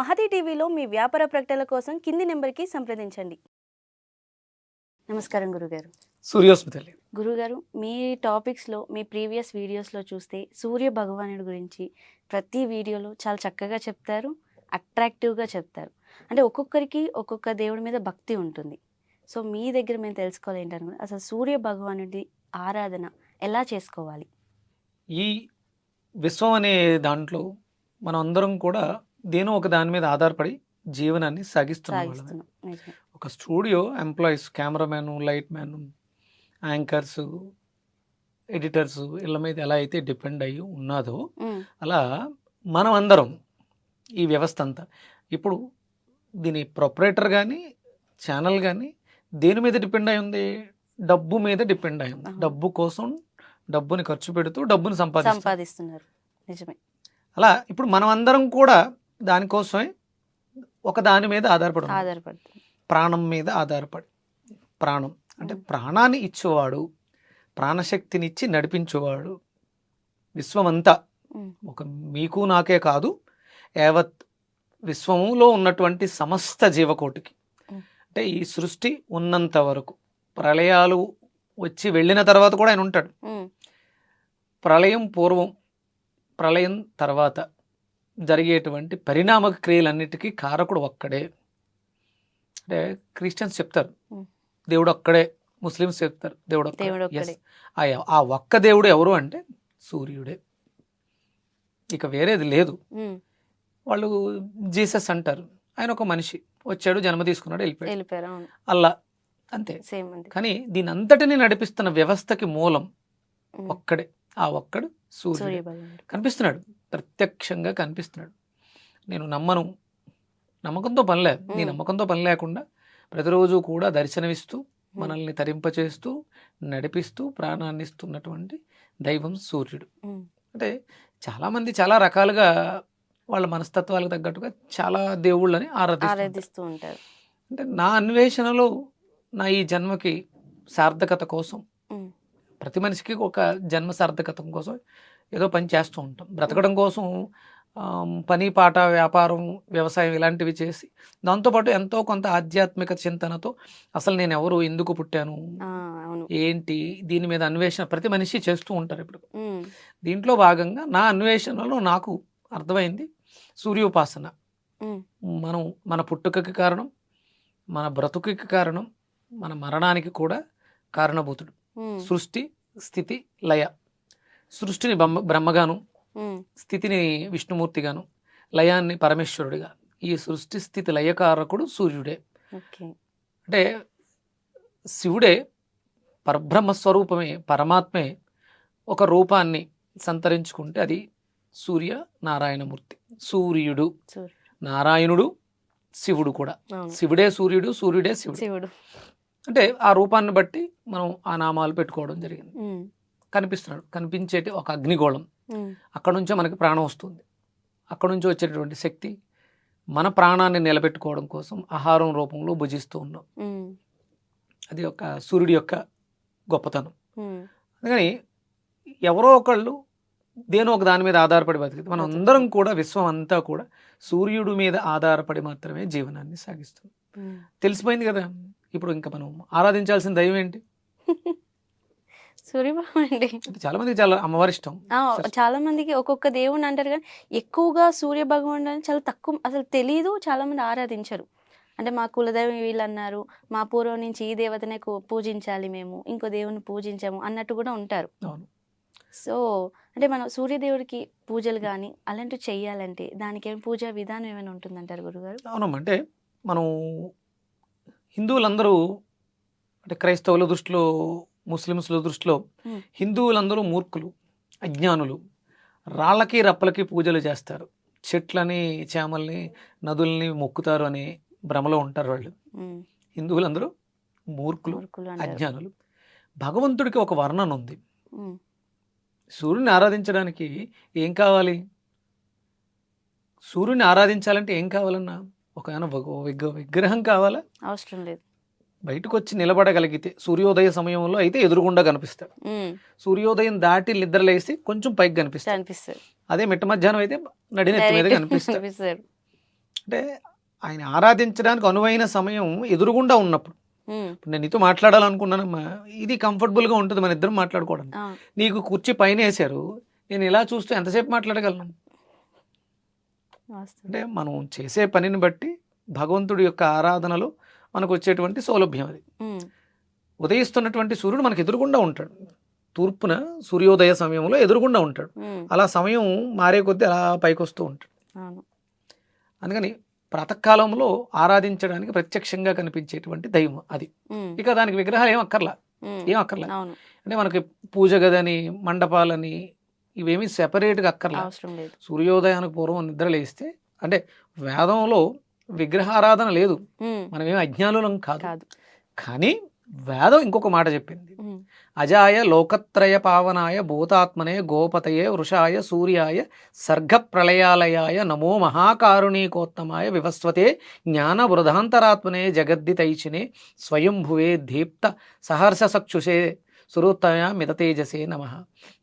మహతి టీవీలో మీ వ్యాపార ప్రకటనల కోసం కింది నెంబర్కి సంప్రదించండి. నమస్కారం గురుగారు. సూర్యోస్మి తల్లి గురుగారు మీ టాపిక్స్లో మీ ప్రీవియస్ వీడియోస్లో చూస్తే సూర్య భగవానుడి గురించి ప్రతి వీడియోలో చాలా చక్కగా చెప్తారు అట్రాక్టివ్గా చెప్తారు. అంటే ఒక్కొక్కరికి ఒక్కొక్క దేవుడి మీద భక్తి ఉంటుంది. సో మీ దగ్గర మేము తెలుసుకోవాలి ఏంటనుకుంటే అసలు సూర్య భగవానుడి ఆరాధన ఎలా చేసుకోవాలి? ఈ విశ్వం అనే దాంట్లో మనం అందరం కూడా దేనో ఒక దాని మీద ఆధారపడి జీవనాన్ని సాగిస్తున్నాం. ఒక studio employees cameraman light man anchors editors వీళ్ళ మీద ఎలా అయితే డిపెండ్ అయ్యి ఉన్నదో అలా మనం అందరం ఈ వ్యవస్థ అంతా ఇప్పుడు దీని ప్రొపరేటర్ కానీ ఛానల్ కానీ దేని మీద డిపెండ్ అయి ఉంది? డబ్బు మీద డిపెండ్ అయి ఉంది. డబ్బు కోసం డబ్బుని ఖర్చు పెడుతూ డబ్బుని సంపాదిస్తాం సంపాదిస్తున్నారు. నిజమే. అలా ఇప్పుడు మనం అందరం కూడా దానికోసమే ఒక దాని మీద ఆధారపడి. ఆధారపడుతుంది. ప్రాణం మీద ఆధారపడి ప్రాణం. అంటే ప్రాణాన్ని ఇచ్చేవాడు ప్రాణశక్తినిచ్చి నడిపించేవాడు విశ్వమంతా. ఒక మీకు నాకే కాదు యావత్ విశ్వములో ఉన్నటువంటి సమస్త జీవకోటికి. అంటే ఈ సృష్టి ఉన్నంత వరకు. ప్రళయాలు వచ్చి వెళ్ళిన తర్వాత కూడా ఆయన ఉంటాడు. ప్రళయం పూర్వం ప్రళయం తర్వాత. జరిగేటువంటి పరిణామ క్రియలన్నిటికీ కారకుడు ఒక్కడే. అంటే క్రిస్టియన్స్ చెప్తారు. దేవుడు ఒక్కడే ముస్లిమ్స్ చెప్తారు. దేవుడు ఆ ఒక్క దేవుడు ఎవరు అంటే సూర్యుడే. ఇక వేరేది లేదు. వాళ్ళు జీసస్ అంటారు. ఆయన ఒక మనిషి. వచ్చాడు జన్మ తీసుకున్నాడు వెళ్ళిపోయాడు. అల్లా అంతే. కానీ దీని అంతటిని నడిపిస్తున్న వ్యవస్థకి మూలం ఒక్కడే. ఆ ఒక్కడు సూర్యుడు కనిపిస్తున్నాడు. ప్రత్యక్షంగా కనిపిస్తున్నాడు. నేను నమ్మను. నమ్మకంతో పని లేదు. నీ మ్మ్. నమ్మకంతో పని లేకుండా ప్రతిరోజు కూడా దర్శనమిస్తూ మనల్ని తరింపచేస్తూ నడిపిస్తూ ప్రాణాన్ని ఇస్తున్నటువంటి దైవం సూర్యుడు. అంటే చాలామంది చాలా రకాలుగా వాళ్ళ మనస్తత్వాలకు తగ్గట్టుగా చాలా దేవుళ్ళని ఆరాధిస్తూ ఉంటారు. అంటే నా అన్వేషణలో నా ఈ జన్మకి సార్థకత కోసం ప్రతి మనిషికి ఒక జన్మ సార్థకత కోసం ఏదో పని చేస్తూ ఉంటాం. బ్రతకడం కోసం పని పాట వ్యాపారం వ్యవసాయం ఇలాంటివి చేసి దాంతోపాటు ఎంతో కొంత ఆధ్యాత్మిక చింతనతో అసలు నేను ఎవరు ఎందుకు పుట్టాను? ఏంటి? దీని మీద అన్వేషణ ప్రతి మనిషి చేస్తూ ఉంటారు ఇప్పుడు. దీంట్లో భాగంగా నా అన్వేషణలో నాకు అర్థమైంది సూర్యోపాసన. మనం మన పుట్టుకకి కారణం మన బ్రతుకుకి కారణం మన మరణానికి కూడా కారణభూతుడు. సృష్టి స్థితి లయ. సృష్టిని బ్రహ్మ బ్రహ్మగాను స్థితిని విష్ణుమూర్తిగాను లయాన్ని పరమేశ్వరుడిగా. ఈ సృష్టి స్థితి లయకారకుడు సూర్యుడే. అంటే శివుడే పరబ్రహ్మ స్వరూపమే పరమాత్మే ఒక రూపాన్ని సంతరించుకుంటే అది సూర్య నారాయణమూర్తి. సూర్యుడు. నారాయణుడు శివుడు కూడా. శివుడే సూర్యుడు సూర్యుడే శివుడు. అంటే ఆ రూపాన్ని బట్టి మనం ఆ నామాలు పెట్టుకోవడం జరిగింది. కనిపిస్తున్నాడు. కనిపించేటి ఒక అగ్నిగోళం. అక్కడ నుంచే మనకి ప్రాణం వస్తుంది. అక్కడ నుంచి వచ్చేటటువంటి శక్తి మన ప్రాణాన్ని నిలబెట్టుకోవడం కోసం ఆహారం రూపంలో భుజిస్తూ ఉన్నాం. అది ఒక సూర్యుడి యొక్క గొప్పతనం. అందుకని ఎవరో ఒకళ్ళు దేనో ఒక దాని మీద ఆధారపడి బతికితే మనం అందరం కూడా విశ్వం అంతా కూడా సూర్యుడి మీద ఆధారపడి మాత్రమే జీవనాన్ని సాగిస్తాం ఉమ్. తెలిసిపోయింది కదా. ఇప్పుడు ఇంకా మనం ఆరాధించాల్సిన దైవం ఏంటి? సూర్యబాబు అండి. చాలా మందికి చాలా అమ్మవారి ఇష్టం. చాలా మందికి ఒక్కొక్క దేవుని అంటారు కానీ ఎక్కువగా సూర్య భగవానుడు అని చాలా తక్కువ అసలు తెలియదు చాలా మంది ఆరాధించరు. అంటే మా కులదైవం వీళ్ళు అన్నారు మా పూర్వం నుంచి ఈ దేవతనే పూజించాలి మేము ఇంకో దేవుని పూజించాము అన్నట్టు కూడా ఉంటారు. సో అంటే మనం సూర్యదేవుడికి పూజలు కానీ అలాంటివి చెయ్యాలంటే దానికి ఏమైనా పూజా విధానం ఏమైనా ఉంటుందంటారు గురుగారు? అవునమ్మా అంటే మనం హిందువులందరూ అంటే క్రైస్తవుల దృష్టిలో ముస్లిమ్స్ల దృష్టిలో. హిందువులందరూ మూర్ఖులు అజ్ఞానులు. రాళ్ళకి రప్పలకి పూజలు చేస్తారు. చెట్లని చేమల్ని నదుల్ని మొక్కుతారు అనే భ్రమలో ఉంటారు వాళ్ళు. హిందువులందరూ మూర్ఖులు అజ్ఞానులు. భగవంతుడికి ఒక వర్ణన ఉంది. సూర్యుని ఆరాధించడానికి ఏం కావాలి? సూర్యుని ఆరాధించాలంటే ఏం కావాలన్నా? ఒక విగ్రహం కావాలా? అవసరం లేదు. బయటకు వచ్చి నిలబడగలిగితే సూర్యోదయ సమయంలో అయితే ఎదురుగుండా కనిపిస్తాడు. సూర్యోదయం దాటి నిద్రలేసి కొంచెం పైకి కనిపిస్తాడు. అదే మిట్ట మధ్యాహ్నం అయితే నడినెత్తి మీద కనిపిస్తాడు. అంటే ఆయన ఆరాధించడానికి అనువైన సమయం ఎదురుగుండా ఉన్నప్పుడు. నేను నీతో మాట్లాడాలనుకున్నానమ్మా ఇది కంఫర్టబుల్గా ఉంటుంది మన ఇద్దరం మాట్లాడుకోవడం నీకు కుర్చీ పైన వేశారు నేను ఇలా చూస్తూ ఎంతసేపు మాట్లాడగలను. అంటే మనం చేసే పనిని బట్టి భగవంతుడి యొక్క ఆరాధనలో మనకు వచ్చేటువంటి సౌలభ్యం అది. ఉదయిస్తున్నటువంటి సూర్యుడు మనకు ఎదురుగుండా ఉంటాడు. తూర్పున సూర్యోదయ సమయంలో ఎదురుగుండా ఉంటాడు. అలా సమయం మారే కొద్దీ అలా పైకి వస్తూ ఉంటాడు అందుకని ప్రాతకాలంలో ఆరాధించడానికి ప్రత్యక్షంగా కనిపించేటువంటి దైవం అది. ఇక దానికి విగ్రహాలు ఏం అక్కర్లా? ఏం అక్కర్లా? అంటే మనకి పూజ గదని మండపాలని ఇవేమీ సెపరేట్గా అక్కర్లా? సూర్యోదయానికి పూర్వం నిద్ర లేస్తే అంటే వేదంలో విగ్రహారాధన లేదు. ఉమ్, మనమేం అజ్ఞానులం కాదు. కానీ వేదం ఇంకొక మాట చెప్పింది. అజాయ లోకత్రయ పావనాయ భూతాత్మనే గోపతయే వృషాయ సూర్యాయ సర్గ ప్రళయాలయాయ నమో మహాకారుణీకోత్తమాయ వివస్వతే జ్ఞాన వృధాంతరాత్మనే జగద్దితైచినే స్వయంభువే దీప్త సహర్ష సక్షుషే సురుత్తయ మితతేజసే నమ.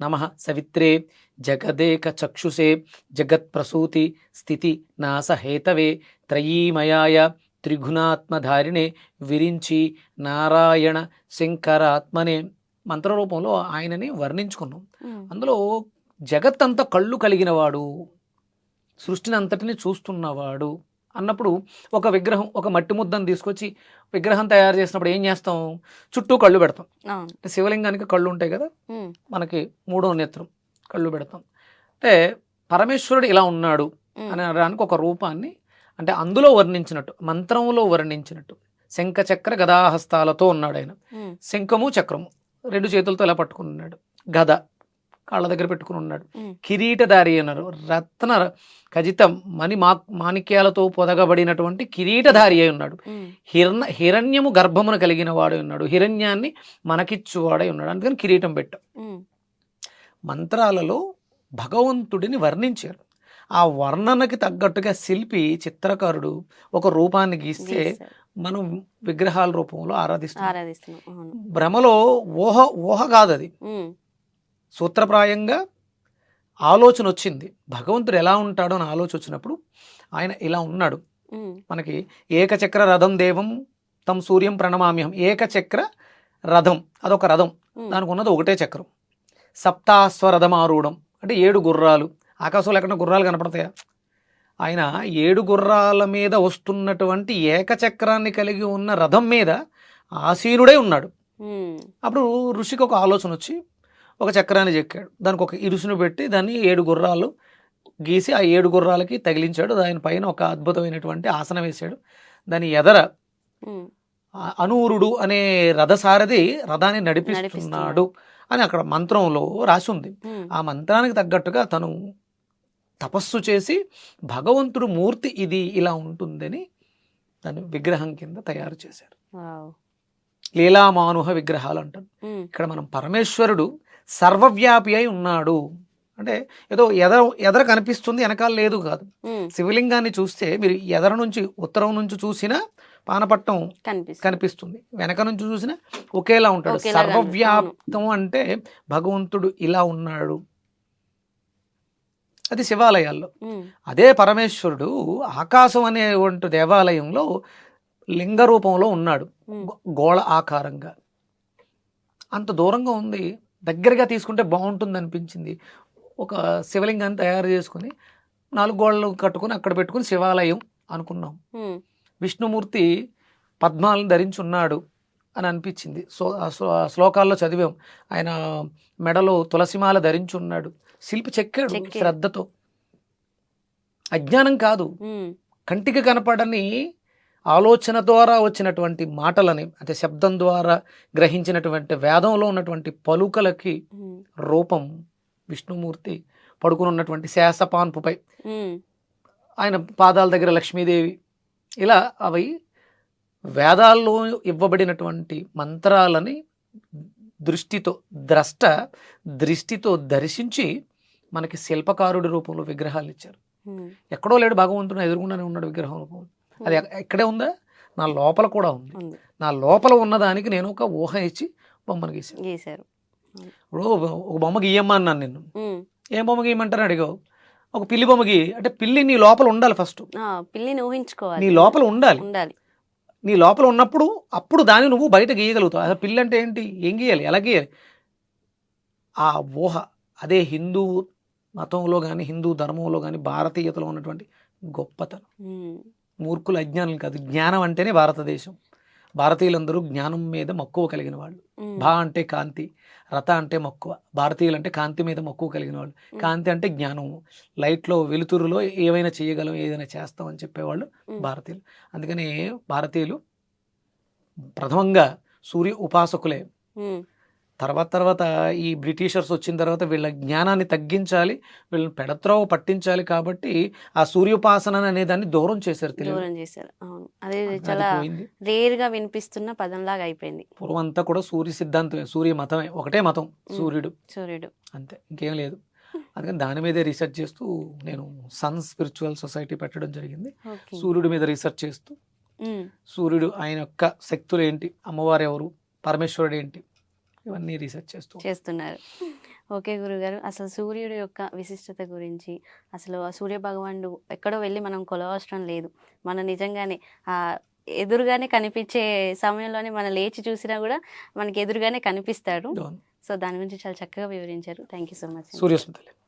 నమ సవిత్రే జగదేక చక్షుషే జగత్ప్రసూతి స్థితి నాసహేతవే త్రయీమయాయ త్రిగుణాత్మధారిణే విరించి నారాయణ శంకరాత్మనే మంత్రరూపంలో ఆయనని వర్ణించుకున్నాం. అందులో జగత్తంతా కళ్ళు కలిగినవాడు సృష్టిని అంతటిని చూస్తున్నవాడు అన్నప్పుడు ఒక విగ్రహం ఒక మట్టి ముద్దను తీసుకొచ్చి విగ్రహం తయారు చేసినప్పుడు ఏం చేస్తాం? చుట్టూ కళ్ళు పెడతాం. శివలింగానికి కళ్ళు ఉంటాయి కదా? మనకి మూడో నేత్రం కళ్ళు పెడతాం. అంటే పరమేశ్వరుడు ఇలా ఉన్నాడు అని అనడానికి ఒక రూపాన్ని అంటే అందులో వర్ణించినట్టు మంత్రంలో వర్ణించినట్టు. శంఖ చక్ర గదాహస్తాలతో ఉన్నాడు ఆయన. శంఖము చక్రము. రెండు చేతులతో ఇలా పట్టుకుని ఉన్నాడు? గద. కాళ్ళ దగ్గర పెట్టుకుని ఉన్నాడు. కిరీటధారి అన్నారు. రత్న ఖచ్చిత మణి మా మాణిక్యాలతో పొదగబడినటువంటి కిరీటధారి అయి ఉన్నాడు. ఉమ్, హిరణ్య హిరణ్యము గర్భమును కలిగిన వాడై ఉన్నాడు. హిరణ్యాన్ని మనకిచ్చువాడై ఉన్నాడు. అందుకని కిరీటం పెట్టాం. మంత్రాలలో భగవంతుడిని వర్ణించారు ఆ వర్ణనకి తగ్గట్టుగా శిల్పి చిత్రకారుడు ఒక రూపాన్ని గీస్తే. మనం విగ్రహాల రూపంలో ఆరాధిస్తాం భ్రమలో ఊహ ఊహ కాదు అది సూత్రప్రాయంగా ఆలోచన వచ్చింది. భగవంతుడు ఎలా ఉంటాడో అని ఆలోచన వచ్చినప్పుడు ఆయన ఇలా ఉన్నాడు. మనకి ఏకచక్ర రథం దేవం తం సూర్యం ప్రణమామ్యహం. ఏకచక్ర రథం. అదొక రథం. దానికి ఉన్నది ఒకటే చక్రం. సప్తాశ్వరథమారూఢం. అంటే ఏడు గుర్రాలు. ఆకాశంలో ఎక్కడ గుర్రాలు కనపడతాయా? ఆయన ఏడు గుర్రాల మీద వస్తున్నటువంటి ఏకచక్రాన్ని కలిగి ఉన్న రథం మీద ఆసీనుడై ఉన్నాడు. అప్పుడు ఋషికి ఒక ఆలోచన వచ్చి ఒక చక్రాన్ని చెక్కాడు. దానికి ఒక ఇరుసును పెట్టి దాన్ని ఏడు గుర్రాలు గీసి ఆ ఏడు గుర్రాలకి తగిలించాడు. దాని పైన ఒక అద్భుతమైనటువంటి ఆసనం వేశాడు. దాని ఎదర అనూరుడు అనే రథసారథి రథాన్ని నడిపిస్తున్నాడు. అని అక్కడ మంత్రంలో రాసి ఉంది. ఆ మంత్రానికి తగ్గట్టుగా తను తపస్సు చేసి భగవంతుడు మూర్తి ఇది ఇలా ఉంటుందని దాన్ని విగ్రహం కింద తయారు చేశారు. లీలామానుహ విగ్రహాలు అంటారు ఇక్కడ మనం పరమేశ్వరుడు సర్వవ్యాపి అయి ఉన్నాడు. అంటే ఏదో ఎదర ఎదర కనిపిస్తుంది వెనకాల లేదు కాదు. శివలింగాన్ని చూస్తే మీరు ఎదర నుంచి ఉత్తరం నుంచి చూసినా పానపట్టం కనిపిస్తుంది. వెనక నుంచి చూసినా ఒకేలా ఉంటాడు. సర్వవ్యాప్తం అంటే భగవంతుడు ఇలా ఉన్నాడు. అది శివాలయాల్లో. అదే పరమేశ్వరుడు ఆకాశం అనేటువంటి దేవాలయంలో లింగ రూపంలో ఉన్నాడు గోళ ఆకారంగా. అంత దూరంగా ఉంది. దగ్గరగా తీసుకుంటే బాగుంటుంది అనిపించింది ఒక శివలింగాన్ని తయారు చేసుకుని నాలుగు గోడలు కట్టుకుని అక్కడ పెట్టుకుని శివాలయం అనుకున్నాం. విష్ణుమూర్తి పద్మాలను ధరించి ఉన్నాడు. అని అనిపించింది. సో శ్లోకాల్లో చదివాం. ఆయన మెడలో తులసిమాల ధరించి ఉన్నాడు శిల్పి చెక్కాడు. శ్రద్ధతో. అజ్ఞానం కాదు. కంటికి కనపడని ఆలోచన ద్వారా వచ్చినటువంటి మాటలని అంటే శబ్దం ద్వారా గ్రహించినటువంటి వేదంలో ఉన్నటువంటి పలుకలకి రూపం విష్ణుమూర్తి పడుకుని ఉన్నటువంటి శేషపాన్పుపై. ఉమ్, ఆయన పాదాల దగ్గర లక్ష్మీదేవి. ఇలా అవి వేదాల్లో ఇవ్వబడినటువంటి మంత్రాలని దృష్టితో ద్రష్ట దృష్టితో దర్శించి మనకి శిల్పకారుడి రూపంలో విగ్రహాలు ఇచ్చారు. ఎక్కడో లేడు భగవంతుడు ఎదురుగుండానే ఉన్నాడు విగ్రహం రూపం అది ఎక్- ఎక్కడే ఉందా? నా లోపల కూడా ఉంది. నా లోపల ఉన్నదానికి నేను ఒక ఊహ ఇచ్చి బొమ్మను గీసాను గీశారు. ఇప్పుడు ఒక బొమ్మ గీయమ్మా అన్నాను నిన్ను. ఏం బొమ్మ గీయమంటారు అడిగావు? ఒక పిల్లి బొమ్మకి అంటే పిల్లి నీ లోపల ఉండాలి ఫస్ట్. పిల్లిని ఊహించుకోవాలి. నీ లోపల ఉండాలి. ఉండాలి. నీ లోపల ఉన్నప్పుడు అప్పుడు దాన్ని నువ్వు బయట గీయగలుగుతావు. అసలు పిల్లి అంటే ఏంటి? ఏం గీయాలి? ఎలా గీయాలి? ఆ ఊహ అదే హిందూ మతంలో కానీ హిందూ ధర్మంలో కానీ భారతీయతలో ఉన్నటువంటి గొప్పతనం. మూర్ఖులు అజ్ఞానులు కాదు. జ్ఞానం అంటేనే భారతదేశం. భారతీయులందరూ జ్ఞానం మీద మక్కువ కలిగిన వాళ్ళు. భా అంటే కాంతి. రథ అంటే మక్కువ. భారతీయులు అంటే కాంతి మీద మక్కువ కలిగిన వాళ్ళు కాంతి అంటే జ్ఞానము. లైట్లో వెలుతురులో ఏమైనా చేయగలం ఏదైనా చేస్తాం అని చెప్పేవాళ్ళు భారతీయులు. అందుకని భారతీయులు ప్రథమంగా సూర్య ఉపాసకులే. తర్వాత తర్వాత ఈ బ్రిటిషర్స్ వచ్చిన తర్వాత వీళ్ళ జ్ఞానాన్ని తగ్గించాలి వీళ్ళని పెడత్రోవ పట్టించాలి కాబట్టి ఆ సూర్యోపాసన అనే దాన్ని దూరం చేశారు తెలియదు. దూరం చేశారు. అవును. అదే చాలా పోయింది రేర్గా వినిపిస్తున్న పదంలాగా అయిపోయింది. పూర్వం అంతా కూడా సూర్య సిద్ధాంతమే సూర్య మతమే ఒకటే మతం సూర్యుడు. సూర్యుడు. అంతే ఇంకేం లేదు. అందుకని దాని మీదే రీసెర్చ్ చేస్తూ నేను సన్ స్పిరిచువల్ సొసైటీ పెట్టడం జరిగింది. సూర్యుడి మీద రీసెర్చ్ చేస్తూ సూర్యుడు ఆయన యొక్క శక్తులు ఏంటి అమ్మవారు ఎవరు పరమేశ్వరుడు ఏంటి ఇవన్నీ రీసెర్చ్ చేస్తూ చేస్తున్నారు. ఓకే గురుగారు అసలు సూర్యుడు యొక్క విశిష్టత గురించి అసలు ఆ సూర్య భగవానుడు ఎక్కడో వెళ్ళి మనం కొలవవసరం లేదు. మనం నిజంగానే ఆ ఎదురుగానే కనిపించే సమయంలోనే మనం లేచి చూసినా కూడా మనకి ఎదురుగానే కనిపిస్తాడు. సో దాని గురించి చాలా చక్కగా వివరించారు. Thank you so much సూర్యస్మృతులు